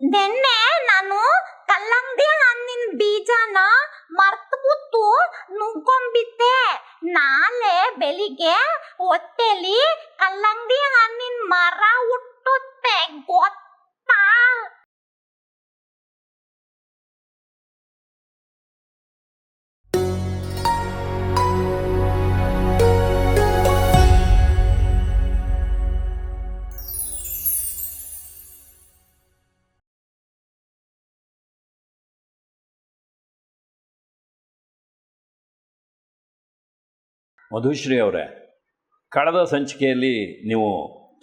ನಿನ್ನೆ ನಾನು ಕಲ್ಲಂಗಡಿ ಹಣ್ಣಿನ ಬೀಜನ ಮರ್ತುಬಿಟ್ಟು ನುಂಗ್ಕೊಂಬಿದ್ದೆ ನಾಳೆ ಬೆಳಿಗ್ಗೆ ಹೊಟ್ಟೆಲಿ ಕಲ್ಲಂಗಡಿ ಹಣ್ಣಿನ ಮರ ಹುಟ್ಟುತ್ತೆ. ಗೊತ್ತಾ? ಮಧುಶ್ರೀ ಅವರೇ ಕಳೆದ ಸಂಚಿಕೆಯಲ್ಲಿ ನೀವು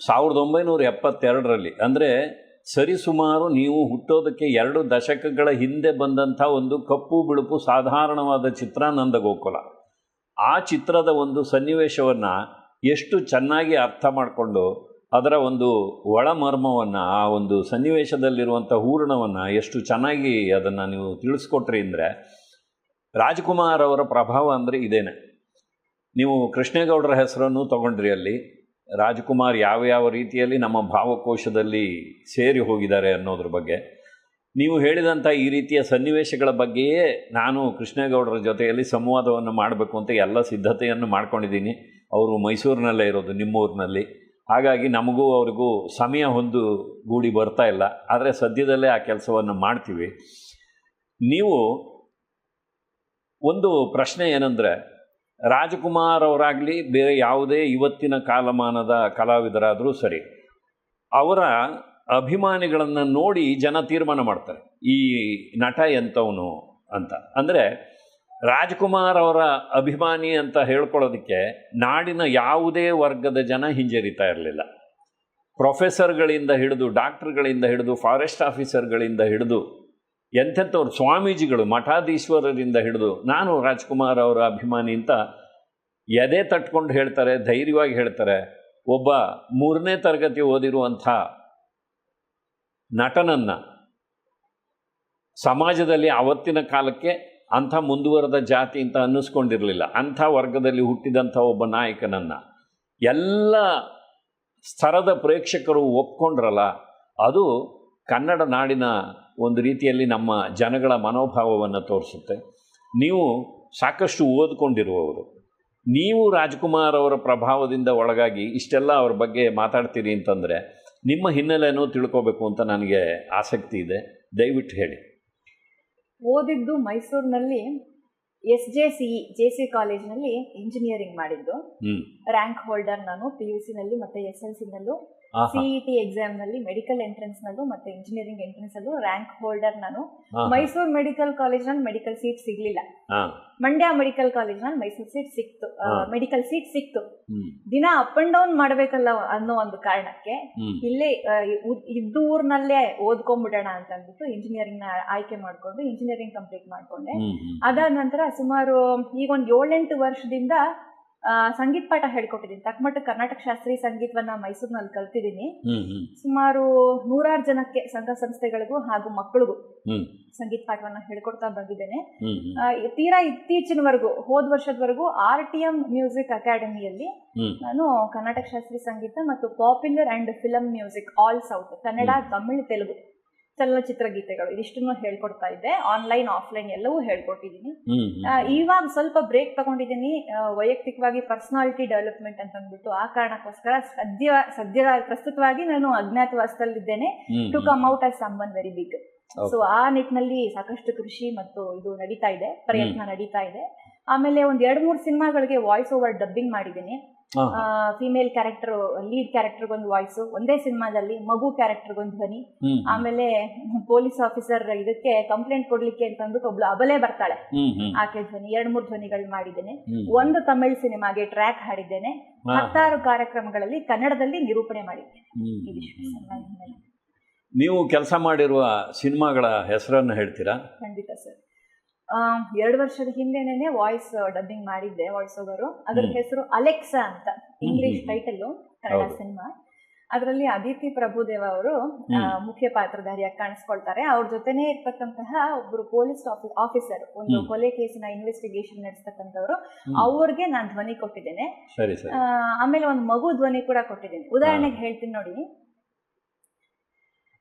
ಸಾವಿರದ ಒಂಬೈನೂರ ಎಪ್ಪತ್ತೆರಡರಲ್ಲಿ, ಅಂದರೆ ಸರಿಸುಮಾರು ನೀವು ಹುಟ್ಟೋದಕ್ಕೆ ಎರಡು ದಶಕಗಳ ಹಿಂದೆ ಬಂದಂಥ ಒಂದು ಕಪ್ಪು ಬಿಳುಪು ಸಾಧಾರಣವಾದ ಚಿತ್ರ ನಂದಗೋಕುಲ. ಆ ಚಿತ್ರದ ಒಂದು ಸನ್ನಿವೇಶವನ್ನು ಎಷ್ಟು ಚೆನ್ನಾಗಿ ಅರ್ಥ ಮಾಡಿಕೊಂಡು ಅದರ ಒಂದು ಒಳಮರ್ಮವನ್ನು, ಆ ಒಂದು ಸನ್ನಿವೇಶದಲ್ಲಿರುವಂಥ ಹೂರಣವನ್ನು ಎಷ್ಟು ಚೆನ್ನಾಗಿ ಅದನ್ನು ನೀವು ತಿಳಿಸ್ಕೊಟ್ರಿ ಅಂದರೆ ರಾಜ್ಕುಮಾರ್ ಅವರ ಪ್ರಭಾವ ಅಂದರೆ ಇದೇನೆ. ನೀವು ಕೃಷ್ಣೇಗೌಡರ ಹೆಸರನ್ನು ತಗೊಂಡ್ರಿ ಅಲ್ಲಿ. ರಾಜ್ಕುಮಾರ್ ಯಾವ ಯಾವ ರೀತಿಯಲ್ಲಿ ನಮ್ಮ ಭಾವಕೋಶದಲ್ಲಿ ಸೇರಿ ಹೋಗಿದ್ದಾರೆ ಅನ್ನೋದ್ರ ಬಗ್ಗೆ. ನೀವು ಹೇಳಿದಂಥ ಈ ರೀತಿಯ ಸನ್ನಿವೇಶಗಳ ಬಗ್ಗೆಯೇ ನಾನು ಕೃಷ್ಣೇಗೌಡರ ಜೊತೆಯಲ್ಲಿ ಸಂವಾದವನ್ನು ಮಾಡಬೇಕು ಅಂತ ಎಲ್ಲ ಸಿದ್ಧತೆಯನ್ನು ಮಾಡ್ಕೊಂಡಿದ್ದೀನಿ. ಅವರು ಮೈಸೂರಿನಲ್ಲೇ ಇರೋದು, ನಿಮ್ಮೂರಿನಲ್ಲಿ. ಹಾಗಾಗಿ ನಮಗೂ ಅವ್ರಿಗೂ ಸಮಯ ಹೊಂದು ಗೂಡಿ ಬರ್ತಾ ಇಲ್ಲ. ಆದರೆ ಸದ್ಯದಲ್ಲೇ ಆ ಕೆಲಸವನ್ನು ಮಾಡ್ತೀವಿ. ನೀವು ಒಂದು ಪ್ರಶ್ನೆ ಏನಂದರೆ ರಾಜಕುಮಾರ್ ಅವರಾಗಲಿ ಬೇರೆ ಯಾವುದೇ ಇವತ್ತಿನ ಕಾಲಮಾನದ ಕಲಾವಿದರಾದರೂ ಸರಿ, ಅವರ ಅಭಿಮಾನಿಗಳನ್ನು ನೋಡಿ ಜನ ತೀರ್ಮಾನ ಮಾಡ್ತಾರೆ. ಈ ನಟ ಎಂಥವನು ಅಂತ. ಅಂದರೆ ರಾಜ್ಕುಮಾರ್ ಅವರ ಅಭಿಮಾನಿ ಅಂತ ಹೇಳ್ಕೊಳ್ಳೋದಕ್ಕೆ ನಾಡಿನ ಯಾವುದೇ ವರ್ಗದ ಜನ ಹಿಂಜರಿತಾ ಇರಲಿಲ್ಲ. ಪ್ರೊಫೆಸರ್ಗಳಿಂದ ಹಿಡಿದು, ಡಾಕ್ಟರ್ಗಳಿಂದ ಹಿಡಿದು, ಫಾರೆಸ್ಟ್ ಆಫೀಸರ್ಗಳಿಂದ ಹಿಡಿದು ಎಂಥೆಂಥವ್ರು ಸ್ವಾಮೀಜಿಗಳು ಮಠಾಧೀಶ್ವರರಿಂದ ಹಿಡಿದು ನಾನು ರಾಜ್ಕುಮಾರ್ ಅವರ ಅಭಿಮಾನಿ ಅಂತ ಎದೆ ತಟ್ಕೊಂಡು ಹೇಳ್ತಾರೆ, ಧೈರ್ಯವಾಗಿ ಹೇಳ್ತಾರೆ, ಒಬ್ಬ ಮೂರನೇ ತರಗತಿ ಓದಿರುವಂಥ ನಟನನ್ನು ಸಮಾಜದಲ್ಲಿ ಆವತ್ತಿನ ಕಾಲಕ್ಕೆ ಅಂಥ ಮುಂದುವರೆದ ಜಾತಿ ಅಂತ ಅನ್ನಿಸ್ಕೊಂಡಿರಲಿಲ್ಲ. ಅಂಥ ವರ್ಗದಲ್ಲಿ ಹುಟ್ಟಿದಂಥ ಒಬ್ಬ ನಾಯಕನನ್ನು ಎಲ್ಲ ಸ್ತರದ ಪ್ರೇಕ್ಷಕರು ಒಪ್ಕೊಂಡ್ರಲ್ಲ, ಅದು ಕನ್ನಡ ನಾಡಿನ ಒಂದು ರೀತಿಯಲ್ಲಿ ನಮ್ಮ ಜನಗಳ ಮನೋಭಾವವನ್ನು ತೋರಿಸುತ್ತೆ. ನೀವು ಸಾಕಷ್ಟು ಓದ್ಕೊಂಡಿರುವವರು. ನೀವು ರಾಜ್ಕುಮಾರ್ ಅವರ ಪ್ರಭಾವದಿಂದ ಒಳಗಾಗಿ ಇಷ್ಟೆಲ್ಲ ಅವ್ರ ಬಗ್ಗೆ ಮಾತಾಡ್ತೀರಿ ಅಂತಂದರೆ ನಿಮ್ಮ ಹಿನ್ನೆಲೆಯನ್ನು ತಿಳ್ಕೋಬೇಕು ಅಂತ ನನಗೆ ಆಸಕ್ತಿ ಇದೆ. ದಯವಿಟ್ಟು ಹೇಳಿ. ಓದಿದ್ದು ಮೈಸೂರಿನಲ್ಲಿ S J C J C ಕಾಲೇಜ್ನಲ್ಲಿ ಇಂಜಿನಿಯರಿಂಗ್ ಮಾಡಿದ್ದು. ರ್ಯಾಂಕ್ ಹೋಲ್ಡರ್ ನಾನು ಪಿ ಯು ಸಿನಲ್ಲಿ ಮತ್ತು ಎಸ್ ಎಲ್ ಸಿನಲ್ಲೂ ಆಹಾ. ಎಕ್ಸಾಮ್ನಲ್ಲಿ ಮೆಡಿಕಲ್ ಎಂಟ್ರೆನ್ಸ್ ನಲ್ಲೂ ಮತ್ತೆ ಇಂಜಿನಿಯರಿಂಗ್ ಎಂಟ್ರೆನ್ಸ್ ಅಲ್ಲೂ ರ್ಯಾಂಕ್ ಹೋಲ್ಡರ್ ನಾನು. ಮೈಸೂರು ಮೆಡಿಕಲ್ ಕಾಲೇಜ್ನಲ್ಲಿ ಮೆಡಿಕಲ್ ಸೀಟ್ ಸಿಗ್ಲಿಲ್ಲ. ಮಂಡ್ಯ ಮೆಡಿಕಲ್ ಕಾಲೇಜ್ನಲ್ಲಿ ಮೈಸೂರು ಸೀಟ್ ಸಿಕ್ತು. ಮೆಡಿಕಲ್ ಸೀಟ್ ಸಿಕ್ತು. ದಿನ ಅಪ್ ಅಂಡ್ ಡೌನ್ ಮಾಡ್ಬೇಕಲ್ಲ ಅನ್ನೋ ಒಂದು ಕಾರಣಕ್ಕೆ ಇಲ್ಲಿ ಇದ್ದ ಊರ್ನಲ್ಲೇ ಓದ್ಕೊಂಡ್ಬಿಡೋಣ ಅಂತ ಅಂದ್ಬಿಟ್ಟು ಇಂಜಿನಿಯರಿಂಗ್ನ ಆಯ್ಕೆ ಮಾಡ್ಕೊಂಡು ಇಂಜಿನಿಯರಿಂಗ್ ಕಂಪ್ಲೀಟ್ ಮಾಡ್ಕೊಂಡೆ. ಅದಾದ ನಂತರ ಸುಮಾರು ಈಗ ಒಂದು ಏಳೆಂಟು ವರ್ಷದಿಂದ ಸಂಗೀತ ಪಾಠ ಹೇಳ್ಕೊಟ್ಟಿದ್ದೀನಿ. ತಕ್ಕಮಟ್ಟ ಕರ್ನಾಟಕ ಶಾಸ್ತ್ರೀಯ ಸಂಗೀತವನ್ನ ಮೈಸೂರಿನಲ್ಲಿ ಕಲ್ತಿದ್ದೀನಿ. ಸುಮಾರು ನೂರಾರು ಜನಕ್ಕೆ ಸಂಘ ಸಂಸ್ಥೆಗಳಿಗೂ ಹಾಗೂ ಮಕ್ಕಳಿಗೂ ಸಂಗೀತ ಪಾಠವನ್ನ ಹೇಳ್ಕೊಡ್ತಾ ಬಂದಿದ್ದೇನೆ. ತೀರಾ ಇತ್ತೀಚಿನವರೆಗೂ ಹೋದ ವರ್ಷದವರೆಗೂ ಆರ್ ಟಿ ಎಂ ಮ್ಯೂಸಿಕ್ ಅಕಾಡೆಮಿಯಲ್ಲಿ ನಾನು ಕರ್ನಾಟಕ ಶಾಸ್ತ್ರೀಯ ಸಂಗೀತ ಮತ್ತು popular and film music all south Kannada Tamil Telugu ಚಲನಚಿತ್ರ ಗೀತೆಗಳು ಇದಿಷ್ಟನ್ನು ಹೇಳ್ಕೊಡ್ತಾ ಇದ್ದೆ. ಆನ್ಲೈನ್ ಆಫ್ಲೈನ್ ಎಲ್ಲವೂ ಹೇಳ್ಕೊಟ್ಟಿದ್ದೀನಿ. ಇವಾಗ ಸ್ವಲ್ಪ ಬ್ರೇಕ್ ತಗೊಂಡಿದ್ದೀನಿ. ವೈಯಕ್ತಿಕವಾಗಿ ಪರ್ಸನಾಲಿಟಿ ಡೆವಲಪ್ಮೆಂಟ್ ಅಂತ ಅಂದ್ಬಿಟ್ಟು. ಆ ಕಾರಣಕ್ಕೋಸ್ಕರ ಸದ್ಯ ಸದ್ಯ ಪ್ರಸ್ತುತವಾಗಿ ನಾನು ಅಜ್ಞಾತವಾಸದಲ್ಲಿದ್ದೇನೆ. To come out as someone very big. So ಆ ನಿಟ್ಟಿನಲ್ಲಿ ಸಾಕಷ್ಟು ಕೃಷಿ ಮತ್ತು ಇದು ನಡೀತಾ ಇದೆ. ಪ್ರಯತ್ನ ನಡೀತಾ ಇದೆ. ಆಮೇಲೆ ಒಂದ್ ಎರಡ್ ಮೂರು ಸಿನಿಮಾಗಳಿಗೆ ವಾಯ್ಸ್ ಓವರ್ ಡಬ್ಬಿಂಗ್ ಮಾಡಿದ್ದೀನಿ. ಫಿಮೇಲ್ ಕ್ಯಾರೆಕ್ಟರ್ ಲೀಡ್ ಕ್ಯಾರೆಕ್ಟರ್ ಒಂದು ವಾಯ್ಸ್ ಒಂದೇ ಸಿನಿಮಾದಲ್ಲಿ ಮಗು ಕ್ಯಾರೆಕ್ಟರ್ ಒಂದು ಧ್ವನಿ. ಆಮೇಲೆ ಪೊಲೀಸ್ ಆಫೀಸರ್ ಇದಕ್ಕೆ ಕಂಪ್ಲೇಂಟ್ ಕೊಡ್ಲಿಕ್ಕೆ ಅಂತ ಅಂದ್ಬಿಟ್ಟು ಒಬ್ಳು ಅಬಲೆ ಬರ್ತಾಳೆ. ಆಕೆ ಧ್ವನಿ ಎರಡ್ ಮೂರು ಧ್ವನಿಗಳು ಮಾಡಿದ್ದೇನೆ. ಒಂದು ತಮಿಳ್ ಸಿನಿಮಾಗೆ ಟ್ರ್ಯಾಕ್ ಹಾಡಿದ್ದೇನೆ. ಹತ್ತಾರು ಕಾರ್ಯಕ್ರಮಗಳಲ್ಲಿ ಕನ್ನಡದಲ್ಲಿ ನಿರೂಪಣೆ ಮಾಡಿದ್ದೇನೆ. ನೀವು ಕೆಲಸ ಮಾಡಿರುವ ಸಿನಿಮಾಗಳ ಹೆಸರನ್ನು ಹೇಳ್ತೀರಾ? ಖಂಡಿತ ಸರ್. ಎರಡು ವರ್ಷದ ಹಿಂದೆನೆ ವಾಯ್ಸ್ ಡಬ್ಬಿಂಗ್ ಮಾಡಿದ್ದೆ ವಾಯ್ಸ್ ಓವರು ಅದ್ರ ಹೆಸರು ಅಲೆಕ್ಸಾ ಅಂತ ಇಂಗ್ಲಿಷ್. ಟೈಟಲ್ ಕನ್ನಡ. ಸಿನಿಮಾ ಅದರಲ್ಲಿ ಅದಿತಿ ಪ್ರಭುದೇವ ಅವರು. ಮುಖ್ಯ ಪಾತ್ರಧಾರಿಯಾಗಿ ಕಾಣಿಸ್ಕೊಳ್ತಾರೆ. ಅವ್ರ ಜೊತೆನೇ ಇರ್ತಕ್ಕಂತಹ ಒಬ್ಬರು ಪೊಲೀಸ್ ಆಫೀಸರ್ ಒಂದು. ಕೊಲೆ ಕೇಸಿನ ಇನ್ವೆಸ್ಟಿಗೇಷನ್ ನಡೆಸ್ತಕ್ಕಂಥವ್ರು. ಅವ್ರಿಗೆ ನಾನು ಧ್ವನಿ ಕೊಟ್ಟಿದ್ದೇನೆ. ಆಮೇಲೆ ಒಂದು ಮಗು ಧ್ವನಿ ಕೂಡ ಕೊಟ್ಟಿದ್ದೀನಿ. ಉದಾಹರಣೆಗೆ ಹೇಳ್ತೀನಿ ನೋಡಿ.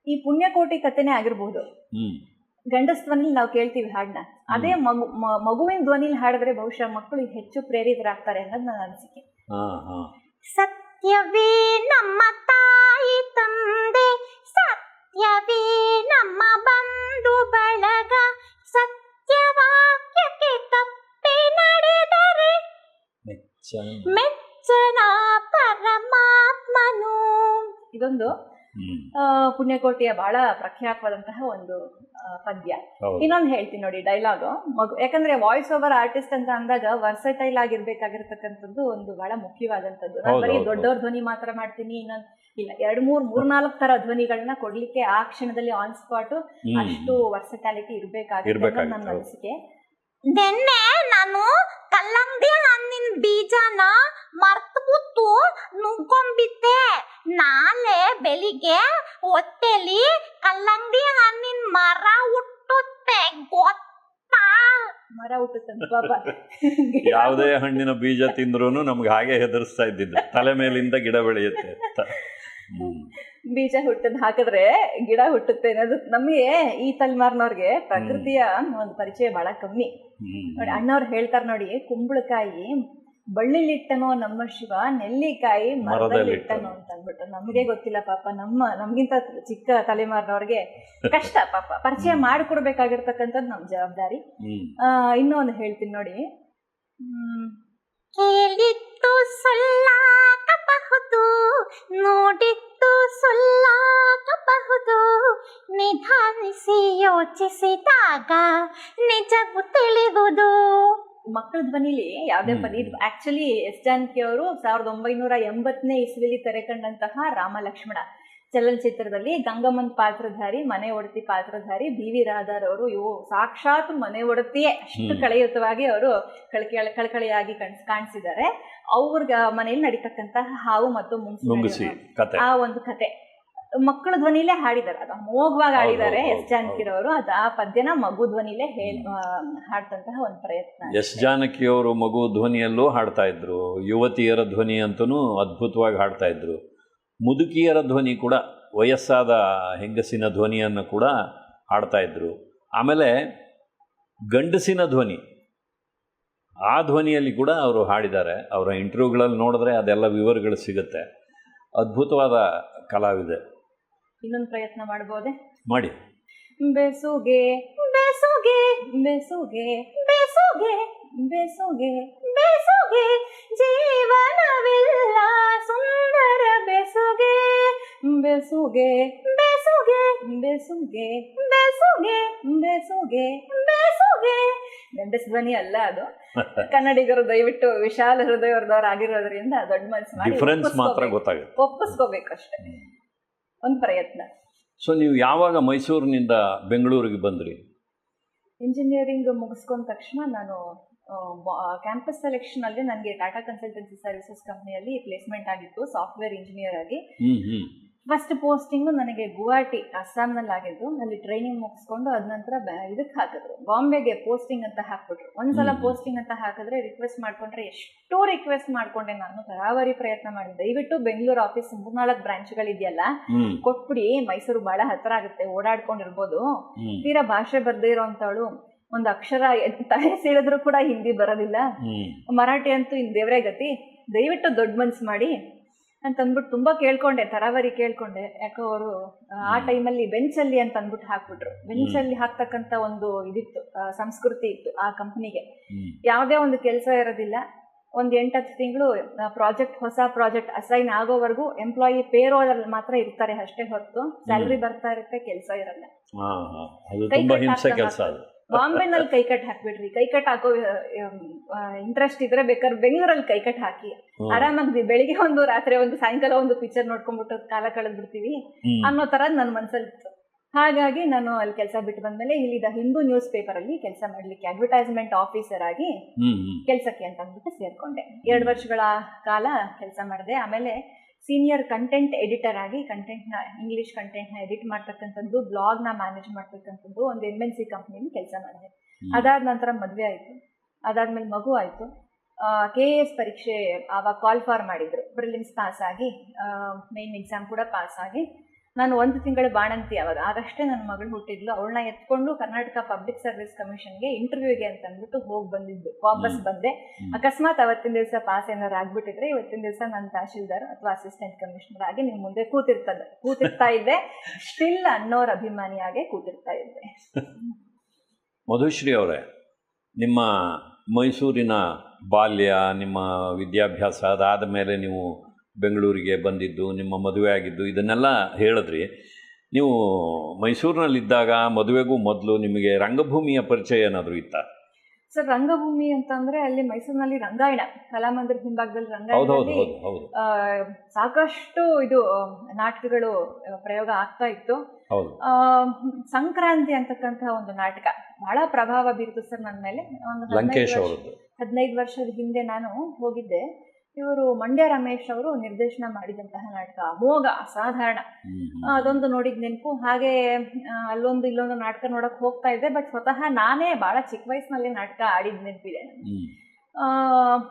ಈ ಪುಣ್ಯಕೋಟಿ ಕಥೆನೇ ಆಗಿರ್ಬೋದು. ಹ್ಮ್. ಗಂಡಸ್ ಧ್ವನಿಲಿ ನಾವು ಕೇಳ್ತೀವಿ ಹಾಡನ್ನ ಅದೇ ಮಗು ಮಗುವಿನ ಧ್ವನಿಲಿ ಹಾಡಿದ್ರೆ ಬಹುಶಃ ಮಕ್ಕಳು ಹೆಚ್ಚು ಪ್ರೇರಿತರಾಗ್ತಾರೆ ಅನ್ನೋದು ನನ್ನ ಅನಿಸಿಕೆ. ಹಾ ಹಾ. ಸತ್ಯವೇ ನಮ್ಮ ತಾಯಿ ತಂದೆ ಸತ್ಯವೇ ನಮ್ಮ ಬಂಧು ಬಳಗ ಸತ್ಯವಾಕ್ಯಕ್ಕೆ ತಪ್ಪಿ ನಡೆದರೆ ಮೆಚ್ಚ ಮೆಚ್ಚನ ಪರಮಾತ್ಮನು. ಇದೊಂದು ಪುಣ್ಯಕೋಟೆಯ ಬಹಳ ಪ್ರಖ್ಯಾತವಾದಂತಹ ಒಂದು ಪದ್ಯ. ಇನ್ನೊಂದು ಹೇಳ್ತೀನಿ ನೋಡಿ ಡೈಲಾಗ್ ಮಗು ಯಾಕಂದ್ರೆ ವಾಯ್ಸ್ ಓವರ್ ಆರ್ಟಿಸ್ಟ್ ಅಂತ ಅಂದಾಗ ವರ್ಸಟೈಲ್ ಆಗಿರ್ಬೇಕಾಗಿರ್ತಕ್ಕಂಥದ್ದು ಒಂದು ಬಹಳ ಮುಖ್ಯವಾದಂಥದ್ದು. ನಾನು ಬರೀ ದೊಡ್ಡವ್ರ ಧ್ವನಿ ಮಾತ್ರ ಮಾಡ್ತೀನಿ ಇನ್ನೊಂದು ಇಲ್ಲ ಎರಡ್ ಮೂರ್ ಮೂರ್ ನಾಲ್ಕು ತರ ಧ್ವನಿಗಳನ್ನ ಕೊಡ್ಲಿಕ್ಕೆ ಆ ಕ್ಷಣದಲ್ಲಿ ಆನ್ ಸ್ಪಾಟ್ ಅಷ್ಟು ವರ್ಸಟಾಲಿಟಿ ಇರ್ಬೇಕಾಗಿರ್ಬೇಕು ನನ್ನ. ಅನಿಸಿಕೆ. ನಿನ್ನೆ ನಾನು ಕಲ್ಲಂಗಡಿ ಹಣ್ಣಿನ ಬೀಜನ ಮರ್ತ್ಬಿಟ್ಟು ನುಗ್ಗೊಂಬಿದ್ದೆ. ನಾಳೆ ಬೆಳಿಗ್ಗೆ ಹೊಟ್ಟೆಲಿ ಕಲ್ಲಂಗಡಿ ಹಣ್ಣಿನ ಮರ ಹುಟ್ಟುತ್ತೆ. ಗೊತ್ತಾ? ಮರ ಹುಟ್ಟುತ್ತೆ ಪಾಪ. ಯಾವುದೇ ಹಣ್ಣಿನ ಬೀಜ ತಿಂದ್ರೂ ನಮ್ಗೆ ಹಾಗೆ ಹೆದರ್ಸ್ತಾ ಇದ್ದಿದ್ದು. ತಲೆ ಮೇಲಿಂದ ಗಿಡ ಬೆಳೆಯುತ್ತೆ ಅಂತ. ಬೀಜ ಹುಟ್ಟದ್ ಹಾಕಿದ್ರೆ ಗಿಡ ಹುಟ್ಟುತ್ತೆ ಅನ್ನೋದು ನಮಗೆ ಈ ತಲೆಮಾರಿನವ್ರಿಗೆ ಪ್ರಕೃತಿಯ ಒಂದು ಪರಿಚಯ ಬಹಳ ಕಮ್ಮಿ. ನೋಡಿ ಅಣ್ಣವ್ರು ಹೇಳ್ತಾರೆ ನೋಡಿ ಕುಂಬಳಕಾಯಿ ಬಳ್ಳಿಲಿಟ್ಟನೋ ನಮ್ಮ ಶಿವ ನೆಲ್ಲಿಕಾಯಿ ಮರದಲ್ಲಿಟ್ಟನೋ ಅಂತ ಅಂದ್ಬಿಟ್ಟು ನಮಗೆ ಗೊತ್ತಿಲ್ಲ ಪಾಪ ನಮ್ಮ ನಮ್ಗಿಂತ ಚಿಕ್ಕ ತಲೆಮಾರಿನವ್ರಿಗೆ ಕಷ್ಟ ಪಾಪ. ಪರಿಚಯ ಮಾಡಿಕೊಡ್ಬೇಕಾಗಿರ್ತಕ್ಕಂಥದ್ದು ನಮ್ಮ ಜವಾಬ್ದಾರಿ. ಇನ್ನೂ ಒಂದು ಹೇಳ್ತೀನಿ ನೋಡಿ. ಹ್ಮ್, ಕೇಳಿದ್ದು ಸುಳ್ಳಾಗಬಹುದು ನೋಡಿತ್ತು ಸುಳ್ಳಾಗಬಹುದು. ನಿಧಾನಿಸಿ ಯೋಚಿಸಿದಾಗ ನಿಜವು ತಿಳಿದುದು. ಮಕ್ಕಳ ಧ್ವನಿಲಿ ಯಾವುದೇ. ಪದ ಇದು ಆಕ್ಚುಲಿ ಎಸ್ ಜಾನಕಿ ಅವರು ಸಾವಿರದ ಒಂಬೈನೂರ ಎಂಬತ್ತನೇ ಇಸ್ವಿಲಿ ತೆರೆಕಂಡಂತಹ ರಾಮ ಲಕ್ಷ್ಮಣ ಚಲನಚಿತ್ರದಲ್ಲಿ ಗಂಗಮ್ಮನ್ ಪಾತ್ರಧಾರಿ ಮನೆ ಒಡತಿ ಪಾತ್ರಧಾರಿ ಬಿ ವಿ ರಾಧಾರ್ ಅವರು. ಇವು ಸಾಕ್ಷಾತ್ ಮನೆ ಒಡತಿಯೇ. ಅಷ್ಟು ಕಳೆಯುತವಾಗಿ ಅವರು ಕಳಕಳ ಕಳಕಳಿಯಾಗಿ ಕಣ್ ಕಾಣಿಸಿದ್ದಾರೆ. ಅವ್ರ ಮನೆಯಲ್ಲಿ ನಡೀತಕ್ಕಂತಹ ಹಾವು ಮತ್ತು ಮುಂಗುಸಿ ಆ ಒಂದು ಕತೆ. ಮಕ್ಕಳ ಧ್ವನಿಲೇ ಹಾಡಿದ್ದಾರೆ. ಅದು ಮೋಗವಾಗ ಹಾಡಿದ್ದಾರೆ ಎಸ್ ಜಾನಕಿರವರು. ಅದು ಆ ಪದ್ಯನ ಮಗು ಧ್ವನಿಲೇ ಹೇಳ್ ಹಾಡ್ತಂತಹ ಒಂದು ಪ್ರಯತ್ನ ಎಸ್ ಜಾನಕಿಯವರು ಮಗು ಧ್ವನಿಯಲ್ಲೂ ಹಾಡ್ತಾ ಇದ್ರು. ಯುವತಿಯರ ಧ್ವನಿ ಅಂತೂ ಅದ್ಭುತವಾಗಿ ಹಾಡ್ತಾ ಇದ್ರು. ಮುದುಕಿಯರ ಧ್ವನಿ ಕೂಡ ವಯಸ್ಸಾದ ಹೆಂಗಸಿನ ಧ್ವನಿಯನ್ನು ಕೂಡ ಆಡ್ತಾಯಿದ್ರು ಆಮೇಲೆ ಗಂಡಸಿನ ಧ್ವನಿ ಆ ಧ್ವನಿಯಲ್ಲಿ ಕೂಡ ಅವರು ಹಾಡಿದ್ದಾರೆ. ಅವರ ಇಂಟರ್ವ್ಯೂಗಳಲ್ಲಿ ನೋಡಿದ್ರೆ ಅದೆಲ್ಲ ವಿವರಗಳು ಸಿಗುತ್ತೆ. ಅದ್ಭುತವಾದ ಕಲಾವಿದೆ. ಇನ್ನೊಂದು ಪ್ರಯತ್ನ ಮಾಡಬಹುದೇ ಮಾಡಿ. ಬೆಸುಗೆ ಬೆಸುಗೆ ಬೆಸುಗೆ ಬೆಸುಗೆ ಬೆಸುಗೆ ಬೆಸುಗೆ ಜೀವನವಿಲ್ಲ ಬೆಸುಗೆ ಬೆಸುಗೆ ಬೆಸುಗೆ ಬೆಸುಗೆ ಬೆಸುಗೆ ಬೆಸುಗೆ. ಗಂಡಸ ಧ್ವನಿ ಅಲ್ಲ ಅದು. ಕನ್ನಡಿಗರು ದಯವಿಟ್ಟು ವಿಶಾಲ ಹೃದಯವ್ರದವ್ರು ಆಗಿರೋದ್ರಿಂದ ದೊಡ್ಡ ಮನಸ್ಸು ಮಾಡಿ ಡಿಫರೆನ್ಸ್ ಮಾತ್ರ ಗೊತ್ತಾಗುತ್ತೆ. ಒಪ್ಪಿಸ್ಕೋಬೇಕು ಅಷ್ಟೇ. ಒಂದು ಪ್ರಯತ್ನ. ಸೊ ನೀವು ಯಾವಾಗ ಮೈಸೂರಿನಿಂದ ಬೆಂಗಳೂರಿಗೆ ಬಂದ್ರಿ? ಇಂಜಿನಿಯರಿಂಗ್ ಮುಗಿಸ್ಕೊಂಡ ತಕ್ಷಣ ನಾನು ಕ್ಯಾಂಪಸ್ ಸೆಲೆಕ್ಷನ್ ಅಲ್ಲಿ ನನಗೆ ಟಾಟಾ ಕನ್ಸಲ್ಟೆನ್ಸಿ ಸರ್ವಿಸಸ್ ಕಂಪ್ನಿಯಲ್ಲಿ ಪ್ಲೇಸ್ಮೆಂಟ್ ಆಗಿತ್ತು ಸಾಫ್ಟ್ವೇರ್ ಇಂಜಿನಿಯರ್ ಆಗಿ. ಹ್ಮ್ ಹ್ಮ್. ಫಸ್ಟ್ ಪೋಸ್ಟಿಂಗು ನನಗೆ ಗುವಾಹಟಿ ಅಸ್ಸಾಂನಲ್ಲಿ ಆಗಿದ್ದು ಅಲ್ಲಿ ಟ್ರೈನಿಂಗ್ ಮುಗಿಸ್ಕೊಂಡು ಅದ ನಂತರ ಇದಕ್ಕೆ ಹಾಕಿದ್ರು. ಬಾಂಬೆಗೆ ಪೋಸ್ಟಿಂಗ್ ಅಂತ ಹಾಕ್ಬಿಟ್ರು. ಒಂದ್ಸಲ. ಪೋಸ್ಟಿಂಗ್ ಅಂತ ಹಾಕಿದ್ರೆ ರಿಕ್ವೆಸ್ಟ್ ಮಾಡ್ಕೊಂಡ್ರೆ ಎಷ್ಟೋ ರಿಕ್ವೆಸ್ಟ್ ಮಾಡ್ಕೊಂಡೆ ನಾನು. ತರಾವರಿ ಪ್ರಯತ್ನ ಮಾಡಿ. ದಯವಿಟ್ಟು ಬೆಂಗಳೂರು ಆಫೀಸ್ ಮೂರ್ನಾಲ್ಕು ಬ್ರಾಂಚ್ಗಳಿದೆಯಲ್ಲ ಕೊಟ್ಬಿಡಿ. ಮೈಸೂರು ಬಹಳ ಹತ್ರ ಆಗುತ್ತೆ ಓಡಾಡ್ಕೊಂಡಿರ್ಬೋದು. ತೀರಾ ಭಾಷೆ ಬರ್ದೇ ಇರೋಂಥವಳು ಒಂದು ಅಕ್ಷರ ತಲೆ ಸೇರಿದ್ರು ಕೂಡ ಹಿಂದಿ ಬರೋದಿಲ್ಲ. ಮರಾಠಿ ಅಂತೂ ಇನ್ ದೇವ್ರೇ ಗತಿ. ದಯವಿಟ್ಟು ದೊಡ್ಡ ಮನ್ಸು ಮಾಡಿ. ಅಂತ ಅಂದ್ಬಿಟ್ಟು ತುಂಬಾ ಕೇಳ್ಕೊಂಡೆ ತರಾವರಿ ಕೇಳ್ಕೊಂಡೆ. ಯಾಕೋ ಅವರು ಆ. ಟೈಮಲ್ಲಿ ಬೆಂಚಲ್ಲಿ ಅಂತ ಅಂದ್ಬಿಟ್ಟು ಹಾಕ್ಬಿಟ್ರು ಬೆಂಚಲ್ಲಿ ಹಾಕ್ತಕ್ಕಂತ ಒಂದು ಇದಿತ್ತು ಸಂಸ್ಕೃತಿ ಇತ್ತು ಆ ಕಂಪ್ನಿಗೆ ಯಾವುದೇ ಒಂದು ಕೆಲಸ ಇರೋದಿಲ್ಲ. ಒಂದು ಎಂಟತ್ತು ತಿಂಗಳು ಪ್ರಾಜೆಕ್ಟ್ ಹೊಸ ಪ್ರಾಜೆಕ್ಟ್ ಅಸೈನ್ ಆಗೋವರೆಗೂ ಎಂಪ್ಲಾಯಿ ಪೇರೋದಲ್ಲಿ ಮಾತ್ರ ಇರ್ತಾರೆ ಅಷ್ಟೇ ಹೊರತು. ಸ್ಯಾಲ್ರಿ ಬರ್ತಾ ಇರುತ್ತೆ ಕೆಲಸ ಇರಲ್ಲ. ಬಾಂಬೆನಲ್ಲಿ ಕೈ ಕಟ್ ಹಾಕ್ಬಿಡ್ರಿ ಕೈ ಕಟ್ ಹಾಕೋ ಇಂಟ್ರೆಸ್ಟ್ ಇದ್ರೆ ಬೇಕಾದ್ರೆ ಬೆಂಗಳೂರಲ್ಲಿ ಕೈ ಕಟ್ ಹಾಕಿ ಆರಾಮಾಗಿ ಬೆಳಿಗ್ಗೆ ಒಂದು ರಾತ್ರಿ ಒಂದು ಸಾಯಂಕಾಲ ಒಂದು ಪಿಕ್ಚರ್ ನೋಡ್ಕೊಂಡ್ಬಿಟ್ಟು ಕಾಲ ಕಳೆದ್ ಬಿಡ್ತೀವಿ ಅನ್ನೋ ತರ ನನ್ನ ಮನ್ಸಲ್ಲಿ ಇತ್ತು. ಹಾಗಾಗಿ ನಾನು ಅಲ್ಲಿ ಕೆಲಸ ಬಿಟ್ಟು ಬಂದ್ಮೇಲೆ ಇಲ್ಲಿದ ಹಿಂದೂ ನ್ಯೂಸ್ ಪೇಪರ್ ಅಲ್ಲಿ ಕೆಲಸ ಮಾಡ್ಲಿಕ್ಕೆ ಅಡ್ವರ್ಟೈಸ್ಮೆಂಟ್ ಆಫೀಸರ್ ಆಗಿ ಕೆಲಸಕ್ಕೆ ಅಂತ ಅಂದ್ಬಿಟ್ಟು ಸೇರ್ಕೊಂಡೆ. ಎರಡು ವರ್ಷಗಳ ಕಾಲ ಕೆಲಸ ಮಾಡಿದೆ. ಆಮೇಲೆ ಸೀನಿಯರ್ ಕಂಟೆಂಟ್ ಎಡಿಟರ್ ಆಗಿ ಕಂಟೆಂಟ್ನ ಇಂಗ್ಲಿಷ್ ಕಂಟೆಂಟ್ನ ಎಡಿಟ್ ಮಾಡ್ತಕ್ಕಂಥದ್ದು ಬ್ಲಾಗ್ನ ಮ್ಯಾನೇಜ್ ಮಾಡ್ತಕ್ಕಂಥದ್ದು ಒಂದು ಎಂ ಎನ್ ಸಿ ಕಂಪ್ನಿಯಲ್ಲಿ ಕೆಲಸ ಮಾಡಿದೆ. ಅದಾದ ನಂತರ ಮದುವೆ ಆಯಿತು. ಅದಾದ್ಮೇಲೆ ಮಗು ಆಯಿತು. ಕೆ ಎ ಎಸ್ ಪರೀಕ್ಷೆ ಆವಾಗ ಕಾಲ್ ಫಾರ್ ಮಾಡಿದ್ರು. ಪ್ರಿಲಿಮ್ಸ್ ಪಾಸ್ ಆಗಿ ಮೇನ್ ಎಕ್ಸಾಮ್ ಕೂಡ ಪಾಸ್ ಆಗಿ ನಾನು ಒಂದು ತಿಂಗಳ ಬಾಣಂತಿ ಅವಾಗ. ಆಗಷ್ಟೇ ನನ್ನ ಮಗಳು ಹುಟ್ಟಿದ್ಲು. ಅವಳನ್ನ ಎತ್ಕೊಂಡು ಕರ್ನಾಟಕ ಪಬ್ಲಿಕ್ ಸರ್ವಿಸ್ ಕಮಿಷನ್ಗೆ ಇಂಟರ್ವ್ಯೂಗೆ ಅಂತ ಅಂದ್ಬಿಟ್ಟು ಹೋಗಿ ಬಂದಿದ್ದು ವಾಪಸ್ ಬಂದೆ. ಅಕಸ್ಮಾತ್ ಅವತ್ತಿನ ದಿವಸ ಪಾಸ್ ಏನಾರು ಆಗ್ಬಿಟ್ಟಿದ್ರೆ ಇವತ್ತಿನ ದಿವಸ ನಾನು ತಹಶೀಲ್ದಾರ್ ಅಥವಾ ಅಸಿಸ್ಟೆಂಟ್ ಕಮಿಷನರ್ ಆಗಿ ನಿಮ್ ಮುಂದೆ ಕೂತಿರ್ತದೆ ಕೂತಿರ್ತಾ ಇದ್ದೆ. ಸ್ಟಿಲ್ ಅನ್ನೋರ್ ಅಭಿಮಾನಿಯಾಗೆ ಕೂತಿರ್ತಾ ಇದ್ದೆ. ಮಧುಶ್ರೀ ಅವರೇ ನಿಮ್ಮ ಮೈಸೂರಿನ ಬಾಲ್ಯ ನಿಮ್ಮ ವಿದ್ಯಾಭ್ಯಾಸ ಅದಾದ ಮೇಲೆ ನೀವು ಬೆಂಗಳೂರಿಗೆ ಬಂದಿದ್ದು ನಿಮ್ಮ ಮದುವೆ ಆಗಿದ್ದು ಇದನ್ನೆಲ್ಲ ಹೇಳಿದ್ರಿ. ನೀವು ಮೈಸೂರಿನಲ್ಲಿದ್ದಾಗ ಮದುವೆಗೂ ಮೊದಲು ನಿಮಗೆ ರಂಗಭೂಮಿಯ ಪರಿಚಯ ಏನಾದರೂ ಇತ್ತಾ? ಸರ್ ರಂಗಭೂಮಿ ಅಂತಂದ್ರೆ ಅಲ್ಲಿ ಮೈಸೂರಿನಲ್ಲಿ ರಂಗಾಯಣ ಕಲಾಮಂದಿರ ಹಿಂಭಾಗದಲ್ಲಿ ರಂಗಾಯಣ ರಂಗಾಯಣದಲ್ಲಿ ಸಾಕಷ್ಟು ಇದು ನಾಟಕಗಳು ಪ್ರಯೋಗ ಆಗ್ತಾ ಇತ್ತು. ಸಂಕ್ರಾಂತಿ ಅಂತಕ್ಕಂತಹ ಒಂದು ನಾಟಕ. ಬಹಳ ಪ್ರಭಾವ ಬೀರಿತು ಸರ್ ನನ್ನ ಮೇಲೆ. ಒಂದು ಹದಿನೈದು ವರ್ಷದ ಹಿಂದೆ ನಾನು ಹೋಗಿದ್ದೆ. ಇವರು ಮಂಡ್ಯ ರಮೇಶ್ ಅವರು ನಿರ್ದೇಶನ ಮಾಡಿದಂತಹ ನಾಟಕ ಅಮೋಘ ಅಸಾಧಾರಣ. ಅದೊಂದು ನೋಡಿದ್ ನೆನಪು. ಹಾಗೆ ಅಲ್ಲೊಂದು ಇಲ್ಲೊಂದು ನಾಟಕ ನೋಡಕ್ ಹೋಗ್ತಾ ಇದ್ದೆ ಬಟ್ ಸ್ವತಃ ನಾನೇ ಬಹಳ ಚಿಕ್ಕ ವಯಸ್ಸಿನಲ್ಲಿ ನಾಟಕ ಆಡಿದ್ ನೆನಪಿದೆ.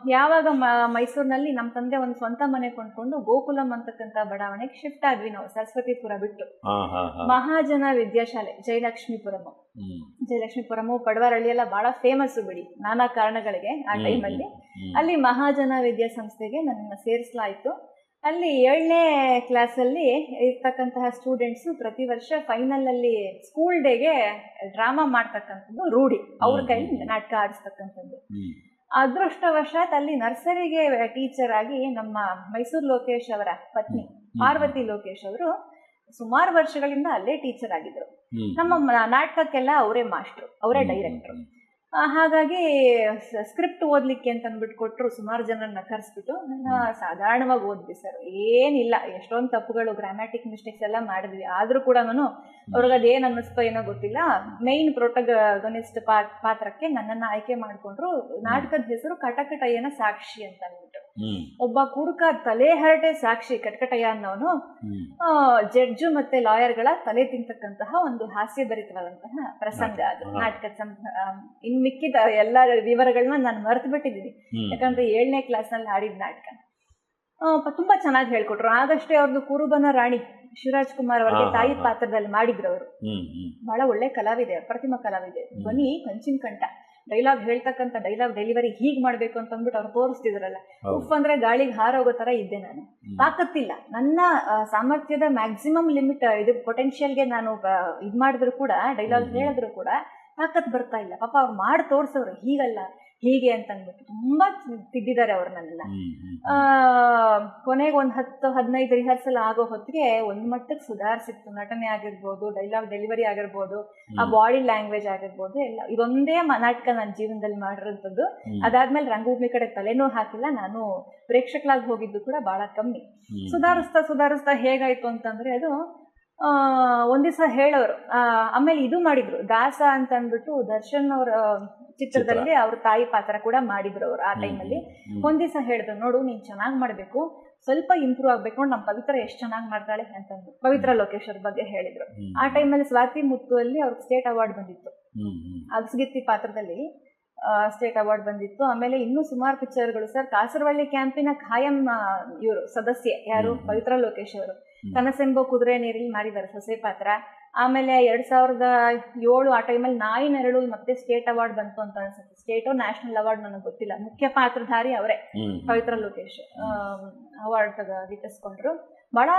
ಯಾವಾಗ ಮೈಸೂರಿನಲ್ಲಿ ನಮ್ಮ ತಂದೆ ಒಂದು ಸ್ವಂತ ಮನೆ ಕೊಂಡ್ಕೊಂಡು ಗೋಕುಲಂ ಅಂತಕ್ಕಂಥ ಬಡಾವಣೆಗೆ ಶಿಫ್ಟ್ ಆದ್ವಿ ನಾವು ಸರಸ್ವತಿಪುರ ಬಿಟ್ಟು. ಮಹಾಜನ ವಿದ್ಯಾಶಾಲೆ ಜಯಲಕ್ಷ್ಮೀಪುರಂ. ಹ್ಮ್. ಜಯಲಕ್ಷ್ಮೀಪುರಮು ಪಡವರಳ್ಳಿ ಎಲ್ಲ ಬಹಳ ಫೇಮಸ್ ಬಿಡಿ ನಾನಾ ಕಾರಣಗಳಿಗೆ ಆ ಟೈಮಲ್ಲಿ ಅಲ್ಲಿ. ಮಹಾಜನ ವಿದ್ಯಾಸಂಸ್ಥೆಗೆ ನನ್ನ ಸೇರಿಸಲಾಯಿತು. ಅಲ್ಲಿ ಏಳನೇ ಕ್ಲಾಸಲ್ಲಿ ಇರ್ತಕ್ಕಂತಹ ಸ್ಟೂಡೆಂಟ್ಸ್ ಪ್ರತಿ ವರ್ಷ ಫೈನಲ್ ಅಲ್ಲಿ ಸ್ಕೂಲ್ ಡೇಗೆ ಡ್ರಾಮಾ ಮಾಡ್ತಕ್ಕಂಥದ್ದು ರೂಢಿ. ಅವ್ರ ಕೈಯಲ್ಲಿ ಕೈಲಿ ನಾಟಕ ಆಡಿಸ್ತಕ್ಕಂಥದ್ದು. ಅದೃಷ್ಟವಶಾತ್ ಅಲ್ಲಿ ನರ್ಸರಿಗೆ ಟೀಚರ್ ಆಗಿ ನಮ್ಮ ಮೈಸೂರು ಲೋಕೇಶ್ ಅವರ ಪತ್ನಿ ಪಾರ್ವತಿ ಲೋಕೇಶ್ ಅವರು ಸುಮಾರು ವರ್ಷಗಳಿಂದ ಅಲ್ಲೇ ಟೀಚರ್ ಆಗಿದ್ರು. ನಮ್ಮ ನಾಟಕಕ್ಕೆಲ್ಲ ಅವರೇ ಮಾಸ್ಟ್ರು ಅವರೇ ಡೈರೆಕ್ಟರ್. ಹಾಗಾಗಿ ಸ್ಕ್ರಿಪ್ಟ್ ಓದ್ಲಿಕ್ಕೆ ಅಂತ ಅಂದ್ಬಿಟ್ಟು ಕೊಟ್ಟರು ಸುಮಾರು ಜನರನ್ನ ಕರೆಸ್ಬಿಟ್ಟು, ನಾನು ಸಾಧಾರಣವಾಗಿ ಓದ್ವಿ ಸರ್ ಏನಿಲ್ಲ, ಎಷ್ಟೊಂದು ತಪ್ಪುಗಳು ಗ್ರಾಮ್ಯಾಟಿಕ್ ಮಿಸ್ಟೇಕ್ಸ್ ಎಲ್ಲ ಮಾಡಿದ್ವಿ. ಆದರೂ ಕೂಡ ನಾನು ಅವ್ರಿಗೆ ಅದೇನು ಅನ್ನಿಸ್ತೋ ಏನೋ ಗೊತ್ತಿಲ್ಲ. ಮೈನ್ ಪ್ರೊಟಗನಿಸ್ಟ್ ಪಾತ್ರಕ್ಕೆ ನನ್ನನ್ನು ಆಯ್ಕೆ ಮಾಡಿಕೊಂಡ್ರು. ನಾಟಕದ ಹೆಸರು ಕಟಕಟಯ್ಯನ ಸಾಕ್ಷಿ ಅಂತ. ಒಬ್ಬ ಕುಡುಕ ತಲೆ ಹರಟೆ ಸಾಕ್ಷಿ ಕಟಕಟಯ್ಯ ಅನ್ನೋನು ಜಡ್ಜು ಮತ್ತೆ ಲಾಯರ್ಗಳ ತಲೆ ತಿಂತಕ್ಕಂತಹ ಒಂದು ಹಾಸ್ಯಭರಿತವಾದಂತಹ ಪ್ರಸಂಗ ಅದು. ನಾಟಕ ಇನ್ ಮಿಕ್ಕಿದ ಎಲ್ಲ ವಿವರಗಳನ್ನ ನಾನು ಮರೆತು ಬಿಟ್ಟಿದ್ದೀನಿ. ಯಾಕಂದ್ರೆ ಏಳನೇ ಕ್ಲಾಸ್ನಲ್ಲಿ ಆಡಿದ ನಾಟಕ ತುಂಬಾ ಚೆನ್ನಾಗಿ ಹೇಳ್ಕೊಟ್ರು. ಆಗಷ್ಟೇ ಅವ್ರದ್ದು ಕುರುಬನ ರಾಣಿ ಶಿವರಾಜ್ ಕುಮಾರ್ ಅವರಿಗೆ ತಾಯಿ ಪಾತ್ರದಲ್ಲಿ ಮಾಡಿದ್ರು ಅವರು. ಬಹಳ ಒಳ್ಳೆ ಕಲಾವಿದೆ ಪ್ರತಿಮಾ ಕಲಾವಿದೆ. ಧ್ವನಿ ಕಂಚಿನ ಕಂಠ. ಡೈಲಾಗ್ ಹೇಳ್ತಕ್ಕಂತ ಡೈಲಾಗ್ ಡೆಲಿವರಿ ಹೀಗ್ ಮಾಡ್ಬೇಕು ಅಂತ ಅಂದ್ಬಿಟ್ಟು ಅವ್ರು ತೋರಿಸ್ತಿದ್ರಲ್ಲ. ಉಫ್ ಅಂದ್ರೆ ಗಾಳಿಗೆ ಹಾರೋಗೋ ತರ ಇದ್ದೆ ನಾನು. ತಾಕತ್ತಿಲ್ಲ ನನ್ನ ಸಾಮರ್ಥ್ಯದ ಮ್ಯಾಕ್ಸಿಮಮ್ ಲಿಮಿಟ್ ಇದು ಪೊಟೆನ್ಷಿಯಲ್ಗೆ ನಾನು ಇದ್ ಮಾಡಿದ್ರು ಕೂಡ ಡೈಲಾಗ್. ಹೇಳಿದ್ರು ಕೂಡ ತಾಕತ್ ಬರ್ತಾ ಇಲ್ಲ ಪಾಪ ಅವ್ರು ಮಾಡಿ ತೋರ್ಸೋರು ಹೀಗಲ್ಲ ಹೀಗೆ ಅಂತ ಅಂದ್ಬಿಟ್ಟು ತುಂಬಾ ತಿದ್ದಿದ್ದಾರೆ ಅವ್ರನ್ನೆಲ್ಲ ಕೊನೆಗೆ ಒಂದು ಹತ್ತು ಹದಿನೈದು ರಿಹರ್ಸಲ್ ಆಗೋ ಹೊತ್ತಿಗೆ ಒಂದ್ ಮಟ್ಟಕ್ಕೆ ಸುಧಾರಿಸಿತ್ತು. ನಟನೆ ಆಗಿರ್ಬೋದು ಡೈಲಾಗ್ ಡೆಲಿವರಿ ಆಗಿರ್ಬೋದು ಆ ಬಾಡಿ ಲ್ಯಾಂಗ್ವೇಜ್ ಆಗಿರ್ಬೋದು ಎಲ್ಲ ಇದೊಂದೇ ನಾಟಕ ನನ್ನ ಜೀವನದಲ್ಲಿ ಮಾಡಿರೋಂಥದ್ದು ಅದಾದ್ಮೇಲೆ ರಂಗಭೂಮಿ ಕಡೆ ತಲೆನೂ ಹಾಕಿಲ್ಲ. ನಾನು ಪ್ರೇಕ್ಷಕಲಾಗಿ ಹೋಗಿದ್ದು ಕೂಡ ಬಹಳ ಕಮ್ಮಿ. ಸುಧಾರಿಸ್ತಾ ಸುಧಾರಿಸ್ತಾ ಹೇಗಾಯ್ತು ಅಂತಂದ್ರೆ ಅದು ಆ, ಒಂದ್ ದಿವಸ ಹೇಳೋರು ಆಮೇಲೆ ಇದು ಮಾಡಿದ್ರು. ದಾಸ ಅಂತ ಅಂದ್ಬಿಟ್ಟು ದರ್ಶನ್ ಅವರ ಚಿತ್ರದಲ್ಲಿ ಅವ್ರ ತಾಯಿ ಪಾತ್ರ ಕೂಡ ಮಾಡಿದ್ರು ಅವ್ರು ಆ. ಟೈಮಲ್ಲಿ. ಒಂದ್ ದಿವಸ ಹೇಳಿದ್ರು ನೋಡು ನೀನ್ ಚೆನ್ನಾಗಿ ಮಾಡ್ಬೇಕು. ಸ್ವಲ್ಪ ಇಂಪ್ರೂವ್ ಆಗ್ಬೇಕು. ನಮ್ ನಮ್ಮ ಪವಿತ್ರ ಎಷ್ಟು ಚೆನ್ನಾಗಿ ಮಾಡ್ತಾಳೆ ಅಂತಂದ್ರು ಪವಿತ್ರ ಲೋಕೇಶ್ ಅವ್ರ ಬಗ್ಗೆ ಹೇಳಿದ್ರು. ಆ ಟೈಮಲ್ಲಿ ಸ್ವಾತಿ ಮುತ್ತು ಅಲ್ಲಿ ಅವ್ರಿಗೆ ಸ್ಟೇಟ್ ಅವಾರ್ಡ್ ಬಂದಿತ್ತು. ಅಗಸಗಿತ್ತಿ ಪಾತ್ರದಲ್ಲಿ ಸ್ಟೇಟ್ ಅವಾರ್ಡ್ ಬಂದಿತ್ತು. ಆಮೇಲೆ ಇನ್ನೂ ಸುಮಾರು ಪಿಕ್ಚರ್ಗಳು ಸರ್. ಕಾಸರವಳ್ಳಿ ಕ್ಯಾಂಪಿನ ಖಾಯಂ ಇವರು ಸದಸ್ಯೆ ಯಾರು? ಪವಿತ್ರ ಲೋಕೇಶ್ ಅವರು. ಕನಸೆಂಬೋ ಕುದುರೆ ನೀರಲ್ಲಿ ಮಾಡಿದ್ದಾರೆ ಸೊಸೆ ಪಾತ್ರ. ಆಮೇಲೆ ಎರಡ್ ಸಾವಿರದ ಏಳು ಆ ಟೈಮಲ್ಲಿ ನಾಯಿ ನೆರಳು ಮತ್ತೆ ಸ್ಟೇಟ್ ಅವಾರ್ಡ್ ಬಂತು ಅಂತ ಅನ್ಸುತ್ತೆ. ಸ್ಟೇಟ್ ನ್ಯಾಷನಲ್ ಅವಾರ್ಡ್ ನನಗೆ ಗೊತ್ತಿಲ್ಲ. ಮುಖ್ಯ ಪಾತ್ರಧಾರಿ ಅವರೇ. ಪವಿತ್ರ ಲೋಕೇಶ್ ಅವಾರ್ಡ್ ಗಿಟ್ಟಿಸ್ಕೊಂಡ್ರು ಬಹಳ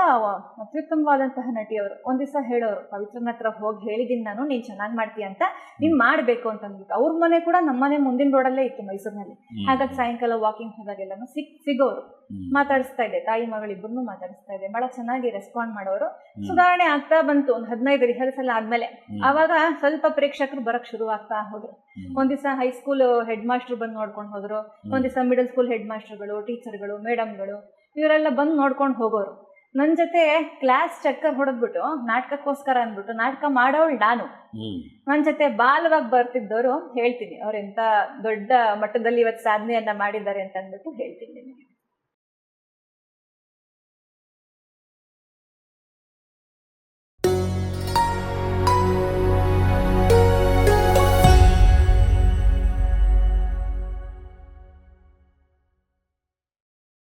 ಅತ್ಯುತ್ತಮವಾದಂತಹ ನಟಿ ಅವರು ಒಂದ್ ದಿವಸ ಹೇಳೋರು ಪವಿತ್ರನ ಹತ್ರ ಹೋಗಿ ಹೇಳಿದೀನಿ ನಾನು ನೀನ್ ಚೆನ್ನಾಗಿ ಮಾಡ್ತೀಯ ಅಂತ ನೀನ್ ಮಾಡ್ಬೇಕು ಅಂತ ಅಂದ್ಬಿಟ್ಟು. ಅವ್ರ ಮನೆ ಕೂಡ ನಮ್ಮನೆ ಮುಂದಿನ ರೋಡಲ್ಲೇ ಇತ್ತು ಮೈಸೂರಿನಲ್ಲಿ. ಹಾಗಾಗಿ ಸಾಯಂಕಾಲ ವಾಕಿಂಗ್ ಹೋದಾಗೆಲ್ಲ ಸಿಕ್ ಸಿಗೋರು. ಮಾತಾಡಿಸ್ತಾ ಇದೆ ತಾಯಿ ಮಗಳಿಬ್ಬರನ್ನು ಮಾತಾಡಿಸ್ತಾ ಇದೆ ಬಹಳ ಚೆನ್ನಾಗಿ ರೆಸ್ಪಾಂಡ್ ಮಾಡೋರು. ಸುಧಾರಣೆ ಆಗ್ತಾ ಬಂತು. ಒಂದು ಹದಿನೈದು ರಿಹರ್ಸಲ್ ಆದ್ಮೇಲೆ. ಅವಾಗ ಸ್ವಲ್ಪ ಪ್ರೇಕ್ಷಕರು ಬರಕ್ ಶುರು ಆಗ್ತಾ ಹೋದ್ರು. ಒಂದಿವಸ ಒಂದ್ ದಿವಸ ಹೈಸ್ಕೂಲ್ ಹೆಡ್ ಮಾಸ್ಟರ್ ಬಂದು ನೋಡ್ಕೊಂಡು ಹೋದ್ರು. ಒಂದ್ ದಿವಸ ಮಿಡಲ್ ಸ್ಕೂಲ್ ಹೆಡ್ ಮಾಸ್ಟರ್ಗಳು ಟೀಚರ್ಗಳು ಮೇಡಮ್ಗಳು ಇವರೆಲ್ಲ ಬಂದು ನೋಡ್ಕೊಂಡು ಹೋಗೋರು. ನನ್ನ ಜೊತೆ ಕ್ಲಾಸ್ ಚಕ್ಕರ್ ಹೊಡೆದ್ಬಿಟ್ಟು ನಾಟಕಕ್ಕೋಸ್ಕರ ಅಂದ್ಬಿಟ್ಟು ನಾಟಕ ಮಾಡೋಳು ನಾನು. ನನ್ ನನ್ನ ಜೊತೆ ಬಾಲವಾಗ್ ಬರ್ತಿದ್ದವರು ಹೇಳ್ತೀನಿ. ಅವ್ರೆಂತ ಎಂತ ದೊಡ್ಡ ಮಟ್ಟದಲ್ಲಿ ಇವತ್ತು ಸಾಧನೆಯನ್ನ ಮಾಡಿದ್ದಾರೆ ಅಂತ ಅಂದ್ಬಿಟ್ಟು ಹೇಳ್ತೀನಿ ನಿಮಗೆ.